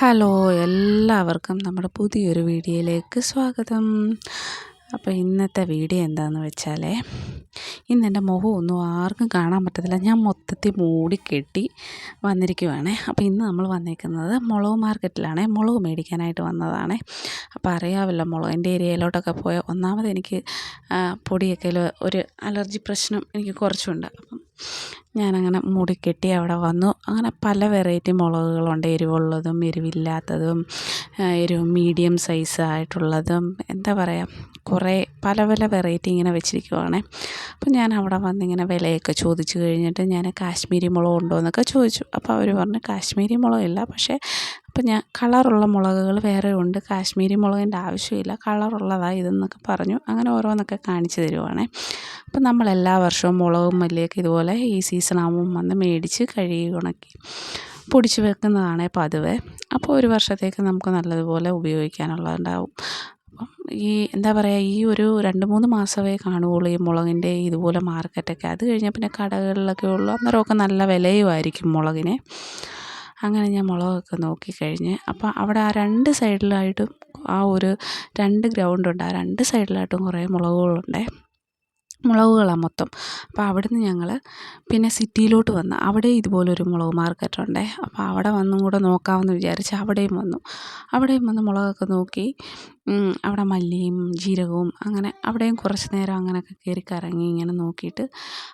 Hello എല്ലാവർക്കും നമ്മുടെ പുതിയൊരു വീഡിയോയിലേക്ക് സ്വാഗതം. അപ്പോൾ ഇന്നത്തെ വീഡിയോ എന്താണെന്ന് വെച്ചാൽ ഇന്ന് എന്റെ മുഖമൊന്നും ആർക്കും കാണാൻ പറ്റത്തില്ല. ഞാൻ മൊത്തത്തിൽ മൂടി കെട്ടി വന്നിരിക്കുവാണ്. അപ്പോൾ ഇന്ന് നമ്മൾ വന്നേക്കുന്നത് മുളക് മാർക്കറ്റിലാണ്. മുളക് മേടിക്കാനായിട്ട് വന്നതാണ്. അപ്പോൾ അറിയാമല്ലോ മുളകിന്റെ ഏരിയയിലോട്ടൊക്കെ പോയ ഒന്നാമത് എനിക്ക് പൊടിയൊക്കെ ഒരു അലർജി പ്രശ്നം എനിക്ക് കുറച്ചുണ്ട്. ഞാനങ്ങനെ മുടിക്കെട്ടി കെട്ടി അവിടെ വന്നു. അങ്ങനെ പല വെറൈറ്റി മുളകുകളുണ്ട്. എരിവുള്ളതും എരിവില്ലാത്തതും എരിവ് മീഡിയം സൈസ് ആയിട്ടുള്ളതും എന്താ പറയുക കുറേ പല പല വെറൈറ്റി ഇങ്ങനെ വെച്ചിരിക്കുവാണ്. അപ്പം ഞാൻ അവിടെ വന്നിങ്ങനെ വിലയൊക്കെ ചോദിച്ചു കഴിഞ്ഞിട്ട് ഞാൻ കാശ്മീരി മുളക് ഉണ്ടോ എന്നൊക്കെ ചോദിച്ചു. അപ്പോൾ അവർ പറഞ്ഞു കാശ്മീരി മുളകില്ല പക്ഷേ അപ്പം ഞാൻ കളറുള്ള മുളകുകൾ വേറെ ഉണ്ട്. കാശ്മീരി മുളകിന്റെ ആവശ്യമില്ല. കളറുള്ളതാണ് ഇതെന്നൊക്കെ പറഞ്ഞു. അങ്ങനെ ഓരോന്നൊക്കെ കാണിച്ചു തരുവാണേ. അപ്പം നമ്മൾ എല്ലാ വർഷവും മുളകും മല്ലിയൊക്കെ ഇതുപോലെ ഈ സീസൺ ആകുമ്പം വന്ന് മേടിച്ച് കഴുകി ഉണക്കി പൊടിച്ച് വെക്കുന്നതാണ് പതിവ്. അപ്പോൾ ഒരു വർഷത്തേക്ക് നമുക്ക് നല്ലതുപോലെ ഉപയോഗിക്കാനുള്ളതുണ്ടാവും. അപ്പം ഈ എന്താ പറയുക ഈ ഒരു രണ്ട് മൂന്ന് മാസമേ കാണുകയുള്ളൂ ഈ മുളകിന്റെ ഇതുപോലെ മാർക്കറ്റൊക്കെ. അത് കഴിഞ്ഞാൽ പിന്നെ കടകളിലൊക്കെ ഉള്ളൂ. അന്നേരമൊക്കെ നല്ല വിലയുമായിരിക്കും മുളകിന്. അങ്ങനെ ഞാൻ മുളകൊക്കെ നോക്കിക്കഴിഞ്ഞ് അപ്പോൾ അവിടെ ആ രണ്ട് സൈഡിലായിട്ടും ആ ഒരു രണ്ട് ഗ്രൗണ്ടുണ്ട്. ആ രണ്ട് സൈഡിലായിട്ടും കുറേ മുളകുകളുണ്ടേ. മുളകുകളാണ് മൊത്തം. അപ്പോൾ അവിടുന്ന് ഞങ്ങൾ പിന്നെ സിറ്റിയിലോട്ട് വന്ന് അവിടെ ഇതുപോലൊരു മുളക് മാർക്കറ്റുണ്ടേ. അപ്പോൾ അവിടെ വന്നും കൂടെ നോക്കാമെന്ന് വിചാരിച്ച് അവിടെയും വന്നു. അവിടെയും വന്ന് മുളകൊക്കെ നോക്കി അവിടെ മല്ലിയും ജീരകവും അങ്ങനെ അവിടെയും കുറച്ച് നേരം അങ്ങനെയൊക്കെ കയറി കറങ്ങി ഇങ്ങനെ നോക്കിയിട്ട്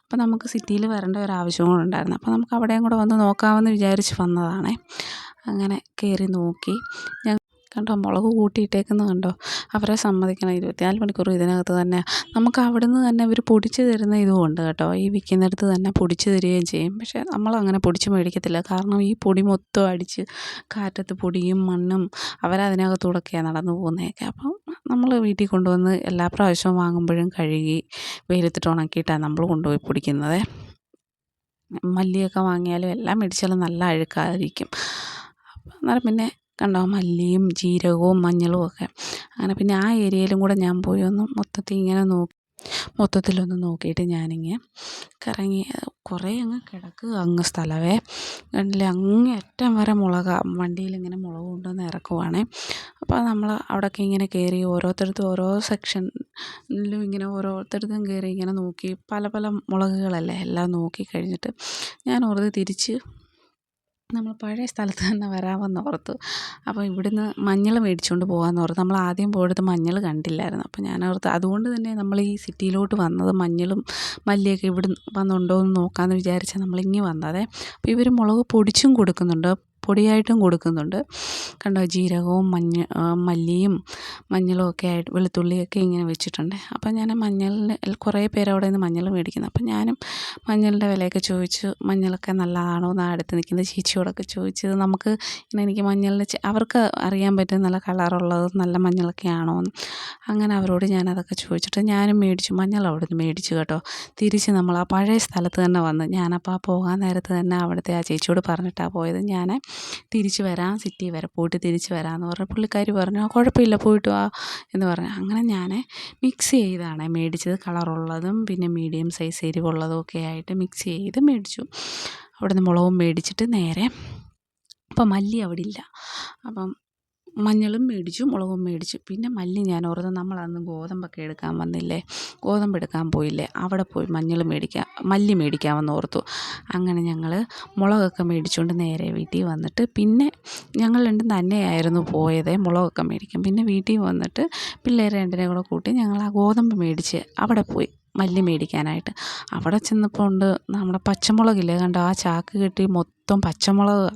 അപ്പോൾ നമുക്ക് സിറ്റിയിൽ വരേണ്ട ഒരു ആവശ്യം കൂടെ ഉണ്ടായിരുന്നു. അപ്പോൾ നമുക്ക് അവിടെയും കൂടെ വന്ന് നോക്കാമെന്ന് വിചാരിച്ച് വന്നതാണേ. അങ്ങനെ കയറി നോക്കി. കണ്ടോ മുളക് കൂട്ടിയിട്ടേക്കുന്നത് കണ്ടോ? അവരെ സമ്മതിക്കണം. ഇരുപത്തിനാല് മണിക്കൂർ ഇതിനകത്ത് തന്നെ. നമുക്ക് അവിടുന്ന് തന്നെ ഇവർ പൊടിച്ച് തരുന്ന ഇതും ഉണ്ട് കേട്ടോ. ഈ വിൽക്കുന്നിടത്ത് തന്നെ പൊടിച്ച് തരികയും ചെയ്യും. പക്ഷേ നമ്മളങ്ങനെ പൊടിച്ച് മേടിക്കത്തില്ല. കാരണം ഈ പൊടി മൊത്തം അടിച്ച് കാറ്റത്ത് പൊടിയും മണ്ണും അവരതിനകത്തൂടെയൊക്കെയാണ് നടന്നു പോകുന്നതൊക്കെ. അപ്പം നമ്മൾ വീട്ടിൽ കൊണ്ടുവന്ന് എല്ലാ പ്രാവശ്യവും വാങ്ങുമ്പോഴും കഴുകി വെയിലത്തിട്ട് ഉണക്കിയിട്ടാണ് നമ്മൾ കൊണ്ടുപോയി പൊടിക്കുന്നത്. മല്ലിയൊക്കെ വാങ്ങിയാലും എല്ലാം മേടിച്ചാലും നല്ല അഴുക്കായിരിക്കും. അന്നേരം പിന്നെ കണ്ടോ? മല്ലിയും ജീരകവും മഞ്ഞളും ഒക്കെ. അങ്ങനെ പിന്നെ ആ ഏരിയയിലും കൂടെ ഞാൻ പോയി ഒന്ന് മൊത്തത്തിൽ ഇങ്ങനെ നോക്കി മൊത്തത്തിലൊന്ന് നോക്കിയിട്ട് ഞാനിങ്ങനെ കറങ്ങി കുറേ അങ്ങ് കിടക്കുക അങ്ങ് സ്ഥലമേ കണ്ടില്ല? അങ്ങേ അറ്റം വരെ മുളക വണ്ടിയിൽ ഇങ്ങനെ മുളക് കൊണ്ടുവന്ന് ഇറക്കുവാണേ. അപ്പോൾ നമ്മൾ അവിടെയൊക്കെ ഇങ്ങനെ കയറി ഓരോരുത്തരത്തും ഓരോ സെക്ഷനിലും ഇങ്ങനെ ഓരോരുത്തരത്തും കയറി ഇങ്ങനെ നോക്കി പല പല മുളകുകളല്ലേ എല്ലാം നോക്കി കഴിഞ്ഞിട്ട് ഞാൻ ഓർത്ത് തിരിച്ച് നമ്മൾ പഴയ സ്ഥലത്ത് തന്നെ വരാമെന്ന് ഓർത്തു. അപ്പോൾ ഇവിടുന്ന് മഞ്ഞൾ മേടിച്ചുകൊണ്ട് പോകാമെന്ന് ഓർത്തു. നമ്മൾ ആദ്യം പോയിടത്ത് മഞ്ഞൾ കണ്ടില്ലായിരുന്നു. അപ്പോൾ ഞാൻ ഓർത്ത് അതുകൊണ്ട് തന്നെ നമ്മൾ ഈ സിറ്റിയിലോട്ട് വന്നത് മഞ്ഞളും മല്ലിയൊക്കെ ഇവിടെ വന്നുണ്ടോ എന്ന് നോക്കാമെന്ന് വിചാരിച്ചാൽ നമ്മളിങ്ങി വന്നതേ. അപ്പോൾ ഇവർ മുളക് പൊടിച്ചും കൊടുക്കുന്നുണ്ട്. പൊടിയായിട്ടും കൊടുക്കുന്നുണ്ട്. കണ്ടോ? ജീരകവും മഞ്ഞ മല്ലിയും മഞ്ഞളും ഒക്കെ ആയിട്ട് വെളുത്തുള്ളിയൊക്കെ ഇങ്ങനെ വെച്ചിട്ടുണ്ട്. അപ്പം ഞാൻ മഞ്ഞളിന് കുറേ പേര് അവിടെ നിന്ന് മഞ്ഞൾ മേടിക്കുന്നത് അപ്പം ഞാനും മഞ്ഞളിന്റെ വിലയൊക്കെ ചോദിച്ചു. മഞ്ഞളൊക്കെ നല്ലതാണോ എന്ന് അടുത്ത് നിൽക്കുന്ന ചേച്ചിയോടൊക്കെ ചോദിച്ചത് നമുക്ക് ഇങ്ങനെ എനിക്ക് മഞ്ഞളിന് അവർക്ക് അറിയാൻ പറ്റും നല്ല കളറുള്ളത് നല്ല മഞ്ഞളൊക്കെ ആണോ എന്ന്. അങ്ങനെ അവരോട് ഞാനതൊക്കെ ചോദിച്ചിട്ട് ഞാനും മേടിച്ചു. മഞ്ഞൾ അവിടെ നിന്ന് മേടിച്ചു കേട്ടോ. തിരിച്ച് നമ്മൾ ആ പഴയ സ്ഥലത്ത് തന്നെ വന്ന് ഞാനപ്പോൾ ആ പോകാൻ നേരത്ത് തന്നെ അവിടുത്തെ ആ ചേച്ചിയോട് പറഞ്ഞിട്ടാണ് പോയത്. ഞാൻ തിരിച്ച് വരാം സിറ്റി വരെ പോയിട്ട് തിരിച്ച് വരാമെന്ന് പറഞ്ഞു പുള്ളിക്കാരി പറഞ്ഞു ആ കുഴപ്പമില്ല പോയിട്ട് വാ എന്ന് പറഞ്ഞു. അങ്ങനെ ഞാൻ മിക്സ് ചെയ്താണ്. മേടിച്ചത് കളറുള്ളതും പിന്നെ മീഡിയം സൈസ് എരിവുള്ളതും ഒക്കെ ആയിട്ട് മിക്സ് ചെയ്ത് മേടിച്ചു. അവിടുന്ന് മുളകും മേടിച്ചിട്ട് നേരെ അപ്പം മല്ലി അവിടെ ഇല്ല. അപ്പം മഞ്ഞളും മേടിച്ചു മുളകും മേടിച്ചു. പിന്നെ മല്ലി ഞാൻ ഓർത്ത് നമ്മളന്ന് ഗോതമ്പൊക്കെ എടുക്കാൻ വന്നില്ലേ? ഗോതമ്പ് എടുക്കാൻ പോയില്ലേ? അവിടെ പോയി മഞ്ഞൾ മേടിക്കാൻ മല്ലി മേടിക്കാമെന്ന് ഓർത്തു. അങ്ങനെ ഞങ്ങൾ മുളകൊക്കെ മേടിച്ചുകൊണ്ട് നേരെ വീട്ടിൽ വന്നിട്ട് പിന്നെ ഞങ്ങൾ രണ്ടും തന്നെയായിരുന്നു പോയത് മുളകൊക്കെ മേടിക്കാം പിന്നെ വീട്ടിൽ വന്നിട്ട് പിള്ളേരെ രണ്ടിനെ കൂടെ കൂട്ടി ഞങ്ങൾ ആ ഗോതമ്പ് മേടിച്ച് അവിടെ പോയി മല്ലി മേടിക്കാനായിട്ട്. അവിടെ ചെന്നപ്പോൾ ഉണ്ട് നമ്മുടെ പച്ചമുളകില്ലേ? കണ്ടോ? ആ ചാക്ക് കെട്ടി മൊത്തം പച്ചമുളക്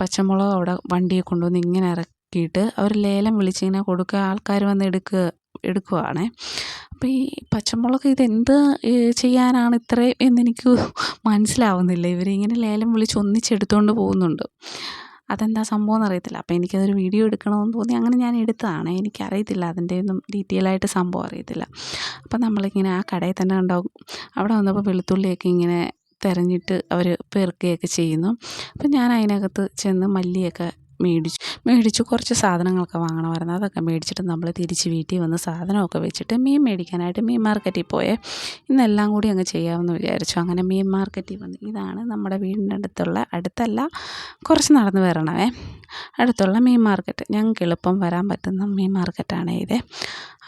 പച്ചമുളക് അവിടെ വണ്ടിയെ കൊണ്ടുവന്ന് ഇങ്ങനെ ഇറക്കി ആക്കിയിട്ട് അവർ ലേലം വിളിച്ചിങ്ങനെ കൊടുക്കുക ആൾക്കാർ വന്ന് എടുക്കുക എടുക്കുവാണേ. അപ്പോൾ ഈ പച്ചമുളക് ഇതെന്ത് ചെയ്യാനാണ് ഇത്രയും എന്നെനിക്ക് മനസ്സിലാവുന്നില്ല. ഇവരിങ്ങനെ ലേലം വിളിച്ച് ഒന്നിച്ചെടുത്തുകൊണ്ട് പോകുന്നുണ്ട്. അതെന്താ സംഭവം എന്നറിയത്തില്ല. അപ്പോൾ എനിക്കതൊരു വീഡിയോ എടുക്കണമെന്ന് തോന്നി. അങ്ങനെ ഞാൻ എടുത്തതാണ്. എനിക്കറിയത്തില്ല അതിന്റെ ഒന്നും ഡീറ്റെയിൽ ആയിട്ട് സംഭവം അറിയത്തില്ല. അപ്പം നമ്മളിങ്ങനെ ആ കടയിൽ തന്നെ ഉണ്ടാവും അവിടെ വന്നപ്പോൾ വെളുത്തുള്ളിയൊക്കെ ഇങ്ങനെ തിരഞ്ഞിട്ട് അവർ പെറുക്കുകയൊക്കെ ചെയ്യുന്നു. അപ്പം ഞാൻ അതിനകത്ത് ചെന്ന് മല്ലിയൊക്കെ മേടിച്ചു മേടിച്ചു കുറച്ച് സാധനങ്ങളൊക്കെ വാങ്ങണമായിരുന്നു അതൊക്കെ മേടിച്ചിട്ട് നമ്മൾ തിരിച്ച് വീട്ടിൽ വന്ന് സാധനമൊക്കെ വെച്ചിട്ട് മീൻ മേടിക്കാനായിട്ട് മീൻ മാർക്കറ്റിൽ പോയേ. ഇന്നെല്ലാം കൂടി അങ്ങ് ചെയ്യാമെന്ന് വിചാരിച്ചു. അങ്ങനെ മീൻ മാർക്കറ്റിൽ വന്ന് ഇതാണ് നമ്മുടെ വീടിന്റെ അടുത്തുള്ള അടുത്തല്ല കുറച്ച് നടന്ന് വരണമേ അടുത്തുള്ള മീൻ മാർക്കറ്റ്. ഞങ്ങൾക്ക് എളുപ്പം വരാൻ പറ്റുന്ന മീൻ മാർക്കറ്റാണ് ഇത്.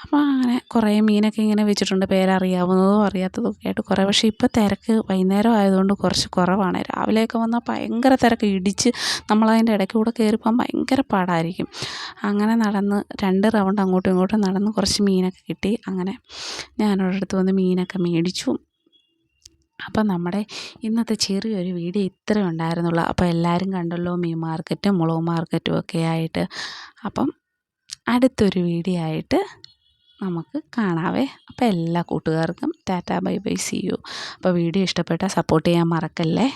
അപ്പോൾ അങ്ങനെ കുറേ മീനൊക്കെ ഇങ്ങനെ വെച്ചിട്ടുണ്ട്. പേരറിയാവുന്നതും അറിയാത്തതും ഒക്കെ ആയിട്ട് കുറേ. പക്ഷേ ഇപ്പോൾ തിരക്ക് വൈകുന്നേരം ആയതുകൊണ്ട് കുറച്ച് കുറവാണ്. രാവിലെയൊക്കെ വന്നാൽ ഭയങ്കര തിരക്ക്. ഇടിച്ച് നമ്മളതിന്റെ ഇടയ്ക്ക് കൂടെ കയറിപ്പോകാൻ ഭയങ്കര പാടായിരിക്കും. അങ്ങനെ നടന്ന് രണ്ട് റൗണ്ട് അങ്ങോട്ടും ഇങ്ങോട്ടും നടന്ന് കുറച്ച് മീനൊക്കെ കിട്ടി. അങ്ങനെ ഞാനോടടുത്ത് വന്ന് മീനൊക്കെ മേടിച്ചു. അപ്പം നമ്മുടെ ഇന്നത്തെ ചെറിയൊരു വീഡിയോ ഇത്രയും ഉണ്ടായിരുന്നുള്ളൂ. അപ്പോൾ എല്ലാവരും കണ്ടല്ലോ മീൻ മാർക്കറ്റും മുളക് മാർക്കറ്റും ഒക്കെ ആയിട്ട്. അപ്പം അടുത്തൊരു വീഡിയോ ആയിട്ട് നമുക്ക് കാണാവേ. അപ്പോൾ എല്ലാ കൂട്ടുകാർക്കും tata bye bye see you. അപ്പോൾ വീഡിയോ ഇഷ്ടപ്പെട്ടാൽ സപ്പോർട്ട് ചെയ്യാൻ മറക്കല്ലേ?